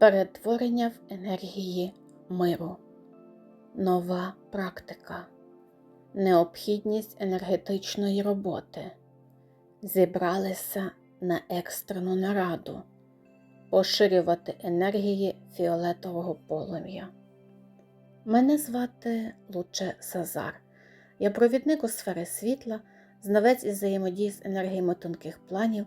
Перетворення в енергії миру. Нова практика. Необхідність енергетичної роботи. Зібралися на екстрену нараду. Поширювати енергії фіолетового полум'я. Мене звати Луче Сазар. Я провідник у сфери світла, знавець із взаємодії з енергіями тонких планів,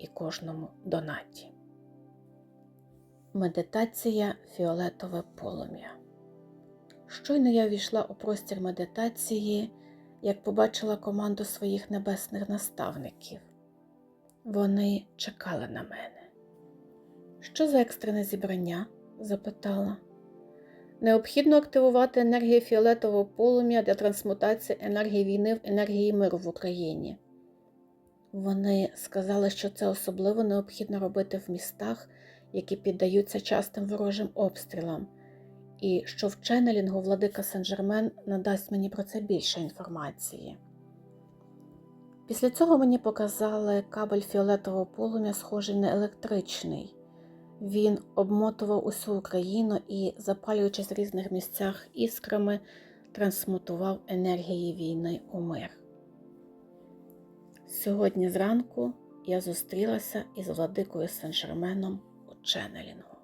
і кожному донаті. Медитація Фіолетове полум'я. Щойно я увійшла у простір медитації, як побачила команду своїх небесних наставників. Вони чекали на мене. Що за екстрене зібрання? запитала. Необхідно активувати енергію фіолетового полум'я для трансмутації енергії війни в енергії миру в Україні. Вони сказали, що це особливо необхідно робити в містах, які піддаються частим ворожим обстрілам, і що в ченнелінгу владика Сен-Жермен надасть мені про це більше інформації. Після цього мені показали кабель фіолетового полум'я, схожий на електричний. Він обмотував усю Україну і, запалюючись в різних місцях іскрами, трансмутував енергії війни у мир. Сьогодні зранку я зустрілася із владикою Сен-Жерменом у Ченнелінгу.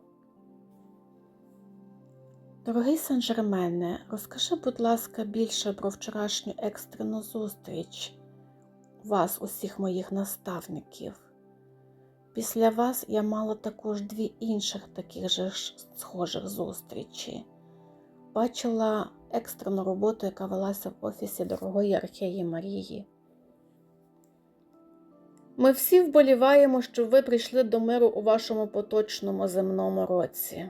Дорогий Сен-Жермене, розкажи, будь ласка, більше про вчорашню екстрену зустріч вас, усіх моїх наставників. Після вас я мала також дві інших таких же схожих зустрічі. Бачила екстрену роботу, яка велася в офісі дорогої Археї Марії. Ми всі вболіваємо, щоб ви прийшли до миру у вашому поточному земному році.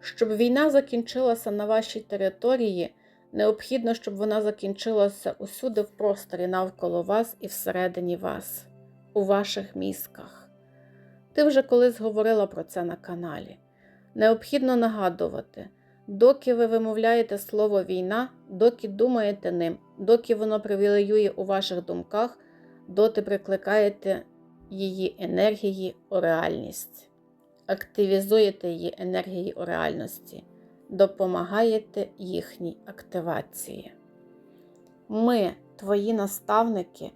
Щоб війна закінчилася на вашій території, необхідно, щоб вона закінчилася усюди в просторі навколо вас і всередині вас, у ваших мізках. Ти вже колись говорила про це на каналі. Необхідно нагадувати, доки ви вимовляєте слово війна, доки думаєте ним, доки воно привілеює у ваших думках, доти прикликаєте її енергії у реальність, активізуєте її енергії у реальності, допомагаєте їхній активації. Ми, твої наставники,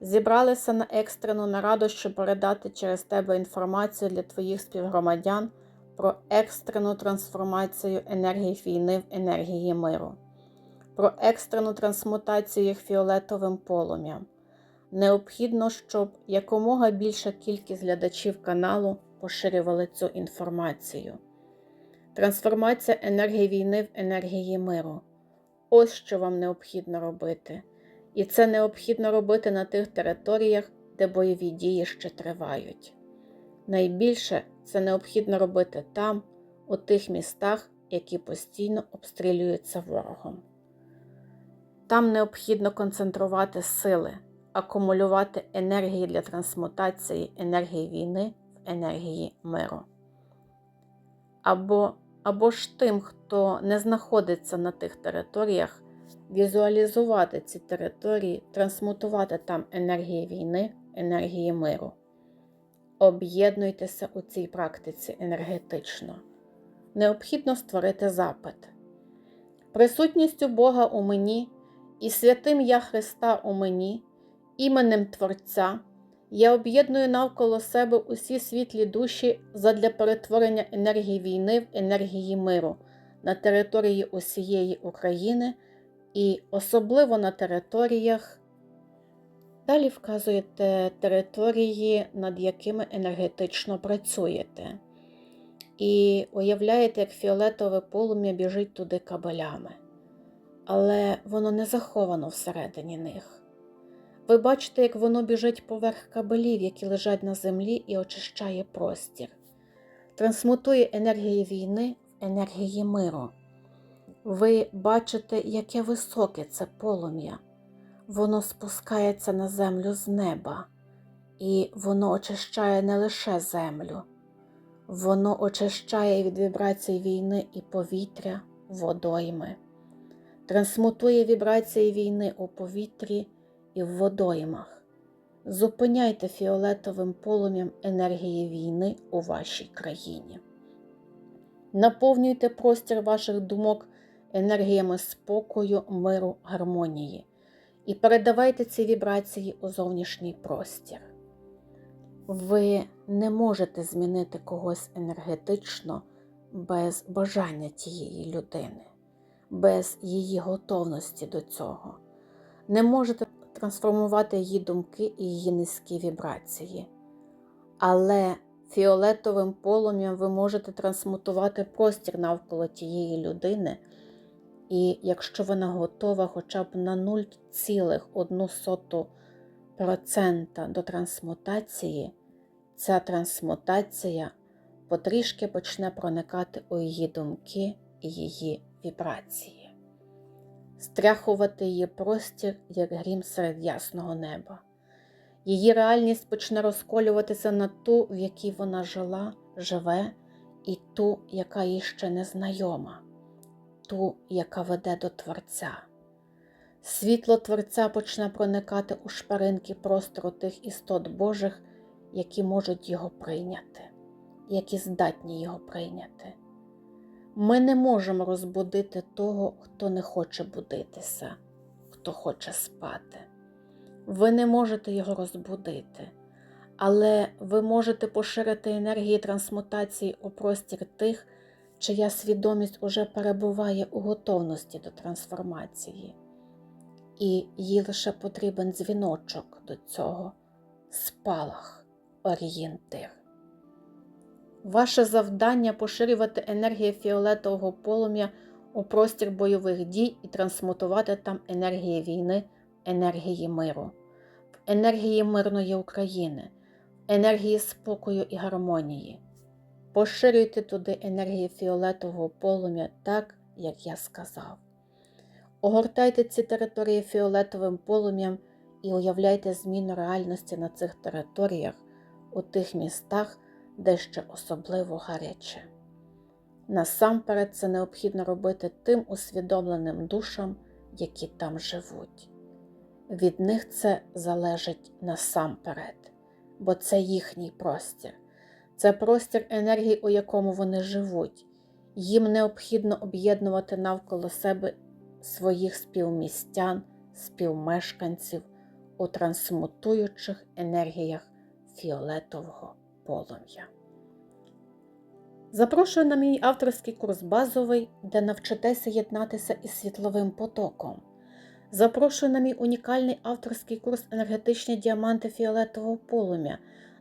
зібралися на екстрену нараду, щоб передати через тебе інформацію для твоїх співгромадян про екстрену трансформацію енергії війни в енергії миру, про екстрену трансмутацію їх фіолетовим полум'ям. Необхідно, щоб якомога більша кількість глядачів каналу поширювали цю інформацію. Трансформація енергії війни в енергії миру. Ось що вам необхідно робити. І це необхідно робити на тих територіях, де бойові дії ще тривають. Найбільше це необхідно робити там, у тих містах, які постійно обстрілюються ворогом. Там необхідно концентрувати сили, акумулювати енергії для трансмутації енергії війни в енергії миру. Або, або ж тим, хто не знаходиться на тих територіях візуалізувати ці території, трансмутувати там енергії війни, енергії миру. Об'єднуйтеся у цій практиці енергетично. Необхідно створити запит. Присутністю Бога у мені і святим Я Христа у мені, іменем Творця, я об'єдную навколо себе усі світлі душі задля перетворення енергії війни в енергії миру на території усієї України і особливо на територіях. Далі вказуєте території, над якими енергетично працюєте. І уявляєте, як фіолетове полум'я біжить туди кабелями. Але воно не заховано всередині них. Ви бачите, як воно біжить поверх кабелів, які лежать на землі, і очищає простір. трансмутує енергії війни в енергії миру. Ви бачите, яке високе це полум'я. Воно спускається на землю з неба, і воно очищає не лише землю, воно очищає від вібрацій війни і повітря, водойми, трансмутує вібрації війни у повітрі і в водоймах. Зупиняйте фіолетовим полум'ям енергії війни у вашій країні. Наповнюйте простір ваших думок енергіями спокою, миру, гармонії і передавайте ці вібрації у зовнішній простір. Ви не можете змінити когось енергетично без бажання тієї людини, без її готовності до цього. Не можете трансформувати її думки і її низькі вібрації. Але фіолетовим полум'ям ви можете трансмутувати простір навколо тієї людини. І якщо вона готова хоча б на 0,1% до трансмутації, ця трансмутація потрішки почне проникати у її думки і її вібрації, стряхувати її простір, як грім серед ясного неба. Її реальність почне розколюватися на ту, в якій вона жила, живе, і ту, яка їй ще не знайома ту, яка веде до Творця. Світло Творця почне проникати у шпаринки простору тих істот Божих, які можуть його прийняти, які здатні його прийняти. Ми не можемо розбудити того, хто не хоче будитися, хто хоче спати. Ви не можете його розбудити, але ви можете поширити енергії трансмутації у простір тих, чия свідомість уже перебуває у готовності до трансформації, і їй лише потрібен дзвіночок до цього, спалах, орієнтир. Ваше завдання поширювати енергію фіолетового полум'я у простір бойових дій і трансмутувати там енергії війни, енергії миру, в енергії мирної України, енергії спокою і гармонії. Поширюйте туди енергію фіолетового полум'я так, як я сказав. Огортайте ці території фіолетовим полум'ям і уявляйте зміну реальності на цих територіях, у тих містах, де ще особливо гаряче. Насамперед це необхідно робити тим усвідомленим душам, які там живуть. Від них це залежить насамперед, бо це їхній простір. Це простір енергії, у якому вони живуть. Їм необхідно об'єднувати навколо себе своїх співмістян, співмешканців у трансмутуючих енергіях фіолетового полум'я. Запрошую на мій авторський курс базовий, де навчитеся єднатися із світловим потоком. Запрошую на мій унікальний авторський курс енергетичні діаманти фіолетового полум'я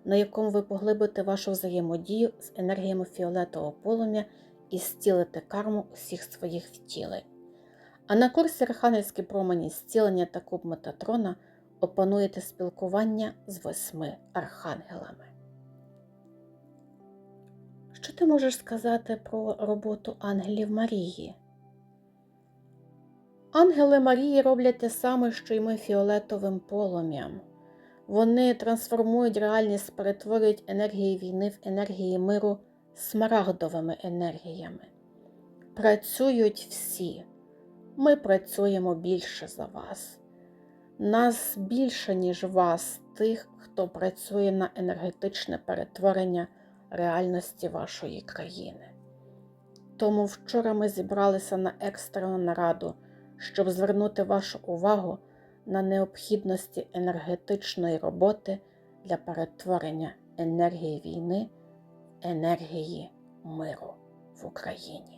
на якому ви поглибите вашу взаємодію з енергіями фіолетового полум'я і зцілите карму усіх своїх втілень. А на курсі Архангельські промені зцілення та куб Метатрона опануєте спілкування з восьми архангелами. Що ти можеш сказати про роботу ангелів Марії? Ангели Марії роблять те саме, що й ми фіолетовим полум'ям. Вони трансформують реальність, перетворюють енергії війни в енергії миру смарагдовими енергіями. Працюють всі. Ми працюємо більше за вас. Нас більше, ніж вас, тих, хто працює на енергетичне перетворення реальності вашої країни. Тому вчора ми зібралися на екстрену нараду, щоб звернути вашу увагу на необхідності енергетичної роботи для перетворення енергії війни, енергії миру в Україні.